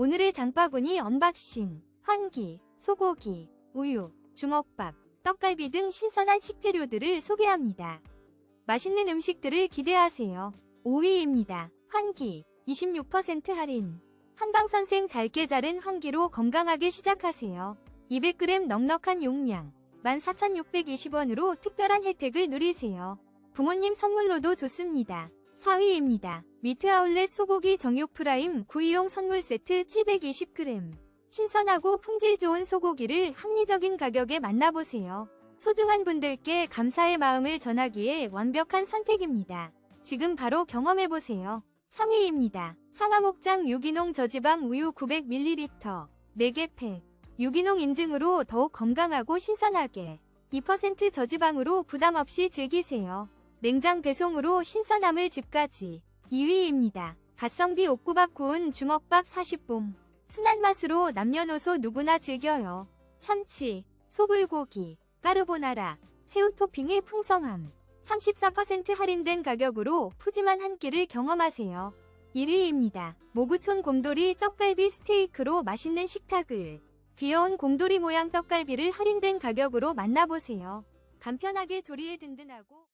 오늘의 장바구니 언박싱, 환기, 소고기, 우유, 주먹밥, 떡갈비 등 신선한 식재료들을 소개합니다. 맛있는 음식들을 기대하세요. 5위입니다. 환기, 26% 할인. 한방선생 잘게 자른 환기로 건강하게 시작하세요. 200g 넉넉한 용량, 14,620원으로 특별한 혜택을 누리세요. 부모님 선물로도 좋습니다. 4위입니다. 미트 아울렛 소고기 정육 프라임 구이용 선물 세트 720g. 신선하고 품질 좋은 소고기를 합리적인 가격에 만나보세요. 소중한 분들께 감사의 마음을 전하기에 완벽한 선택입니다. 지금 바로 경험해보세요. 3위입니다. 상하목장 유기농 저지방 우유 900ml 4개 팩. 유기농 인증으로 더욱 건강하고 신선하게 2% 저지방으로 부담 없이 즐기세요. 냉장 배송으로 신선함을 집까지 2위입니다. 가성비 옥구밥 구운 주먹밥 40봉 순한 맛으로 남녀노소 누구나 즐겨요. 참치, 소불고기, 까르보나라, 새우 토핑의 풍성함 34% 할인된 가격으로 푸짐한 한 끼를 경험하세요. 1위입니다. 모구촌 곰돌이 떡갈비 스테이크로 맛있는 식탁을 귀여운 곰돌이 모양 떡갈비를 할인된 가격으로 만나보세요. 간편하게 조리에 든든하고